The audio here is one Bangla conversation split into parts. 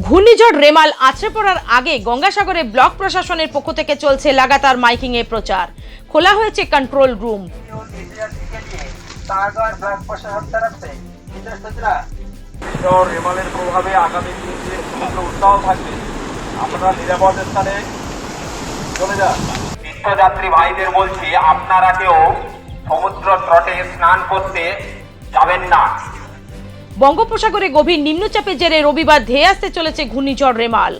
ঘূর্ণিঝড় রেমাল আছড়ে পড়ার আগে গঙ্গাসাগরে ব্লক প্রশাসনের পক্ষ থেকে চলছে লাগাতার মাইকিং এ প্রচার। খোলা হয়েছে কন্ট্রোল রুম রেমালের প্রভাবে আগামী নিরাপদ তীর্থযাত্রী ভাইদের বলছি, আপনারা কেউ সমুদ্র তটে স্নান করতে যাবেন না। বঙ্গোপসাগরে গভীর নিম্নচাপের জেরে রবিবার ধেয়ে আসতে চলেছে ঘূর্ণিঝড় রেমাল।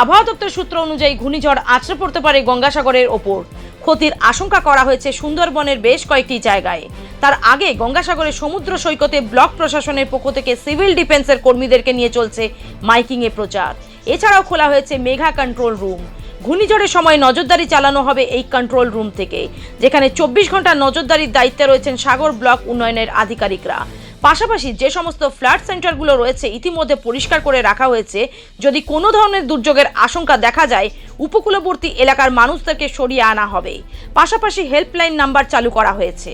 আবহাওয়া দপ্তর সূত্র অনুযায়ী ঘূর্ণিঝড় আছড়ে পড়তে পারে গঙ্গাসাগরের ওপর। ক্ষতির আশঙ্কা করা হয়েছে সুন্দরবনের বেশ কয়েকটি জায়গায়। তার আগে গঙ্গাসাগরের সমুদ্র সৈকতে ব্লক প্রশাসনের পক্ষ থেকে সিভিল ডিফেন্সের কর্মীদেরকে নিয়ে চলছে মাইকিংয়ে প্রচার। এছাড়াও খোলা হয়েছে মেঘা কন্ট্রোল রুম। ঘূর্ণিঝড়ের সময় নজরদারি চালানো হবে এই কন্ট্রোল রুম থেকে, যেখানে চব্বিশ ঘণ্টা নজরদারির দায়িত্বে রয়েছেন সাগর ব্লক উন্নয়নের আধিকারিকরা। পাশাপাশি যে সমস্ত ফ্ল্যাট সেন্টারগুলো রয়েছে, ইতিমধ্যে পরিষ্কার করে রাখা হয়েছে। যদি কোনো ধরনের দুর্যোগের আশঙ্কা দেখা যায়, উপকূলবর্তী এলাকার মানুষদেরকে সরিয়ে আনা হবে। পাশাপাশি হেল্পলাইন নাম্বার চালু করা হয়েছে।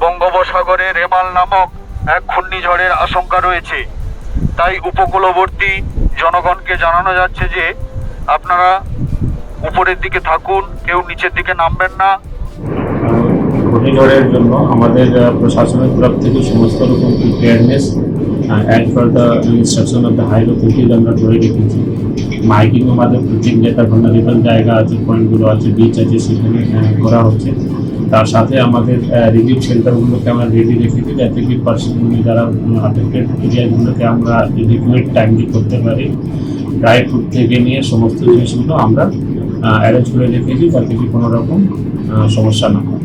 বঙ্গোপসাগরে রেমাল নামক এক ঘূর্ণিঝড়ের আশঙ্কা রয়েছে। তাই উপকূলবর্তী জনগণকে জানানো যাচ্ছে যে, আপনারা উপরের দিকে থাকুন, কেউ নিচের দিকে নামবেন না। ঘূর্ণিঝড়ের জন্য আমাদের প্রশাসনের তরফ থেকে সমস্ত রকম preparedness as per the instruction of the high authorities আমরা ধরে রেখেছি। মাইকিং আমাদের প্রত্যেক যেটা ভার্নারেবল জায়গা আছে, পয়েন্টগুলো আছে বিচ আছে, সেখানে করা হচ্ছে। তার সাথে আমাদের রিলিফ শেল্টারগুলোকে আমরা রেডি রেখেছি যাতে কি পার্সনগুলি যারা আফেক্টেড এরিয়াগুলোকে আমরা রিকুইড টাইমলি করতে পারি। ড্রাই ফ্রুট থেকে নিয়ে সমস্ত জিনিসগুলো আমরা অ্যারেঞ্জ করে রেখেছি যাতে কি কোনো রকম সমস্যা না হয়।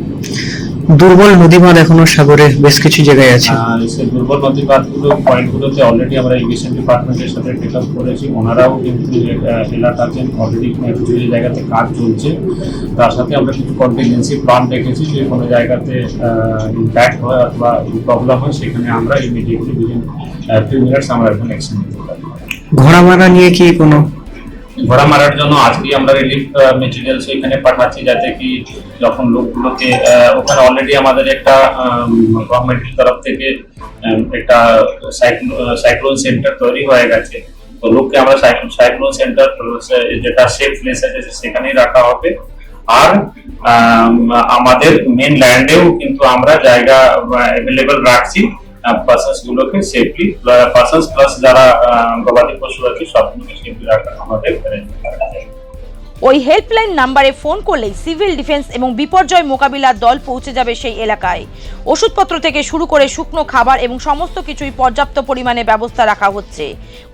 দুর্বল নদীমার এখনও সাগরে বেশ কিছু জায়গায় আছে। আর সেই দুর্বল নদী বাঁধগুলো পয়েন্টগুলোতে অলরেডি আমরা ইরিগেশন ডিপার্টমেন্টের সাথে টেক আপ করেছি। ওনারাও কিন্তু এলাকাতে অলরেডি কিছু কিছু জায়গাতে কাজ চলছে। তার সাথে আমরা কিছু কন্টিনজেন্সি প্ল্যান রেখেছি যে কোনো জায়গাতে ইম্প্যাক্ট হয় অথবা প্রবলেম হয় সেখানে আমরা ইমিডিয়েটলি উইদিন ফিউ মিনিটস আমরা এখন অ্যাকশন নিতে পারি। ঘোড়া মারা নিয়ে কি কোনো ঘোড়া মারার জন্য আজকে আমরা রিলিফ মেটেরিয়ালস এখানে পাঠাচ্ছি যাতে কি যখন লোকগুলোকে ওখানে অলরেডি আমাদের একটা গভর্নমেন্টের তরফ থেকে একটা সাইক্লোন সেন্টার তৈরি হয়ে গেছে। তো লোককে আমরা সাইক্লোন সেন্টার যেটা সেফ প্লেস আছে, সেখানেই রাখা হবে। আর আমাদের মেন ল্যান্ডেও কিন্তু আমরা জায়গা অ্যাভেলেবেল রাখছি। পার্সনস গুলোকে সেফলি পার্সনস প্লাস যারা গবাদি পশু আছে, সবগুলোকে সেফলি রাখা আমাদের ওই হেল্পলাইন নাম্বারে ফোন করলেই সিভিল ডিফেন্স এবং বিপর্যয় মোকাবিলার দল পৌঁছে যাবে সেই এলাকায়। ওষুধপত্র থেকে শুরু করে শুকনো খাবার এবং সমস্ত কিছুই পর্যাপ্ত পরিমাণে ব্যবস্থা রাখা হচ্ছে।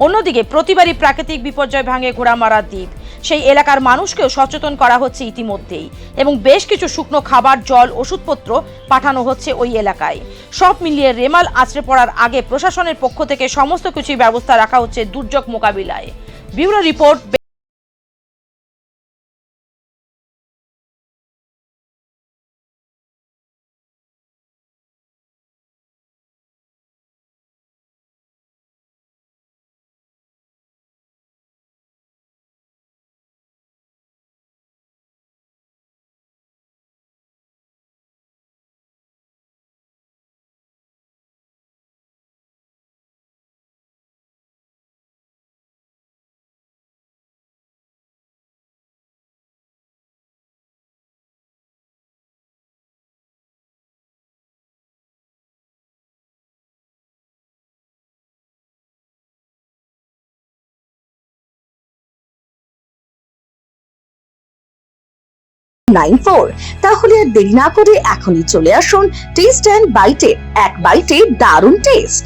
অন্যদিকে প্রতিবারই প্রাকৃতিক বিপর্যয় ভাঙে ঘোড়ামারার দ্বীপ। সেই এলাকার মানুষকেও সচেতন করা হচ্ছে ইতিমধ্যেই এবং বেশ কিছু শুকনো খাবার, জল, ওষুধপত্র পাঠানো হচ্ছে ওই এলাকায়। সব মিলিয়ে রেমাল আছড়ে পড়ার আগে প্রশাসনের পক্ষ থেকে সমস্ত কিছুই ব্যবস্থা রাখা হচ্ছে দুর্যোগ মোকাবিলায়। ব্যুরো রিপোর্ট নাইন ফোর তাহলে আর দেরি না করে এখনই চলে আসুন টেস্ট অ্যান্ড বাইটে এক বাইটে দারুণ টেস্ট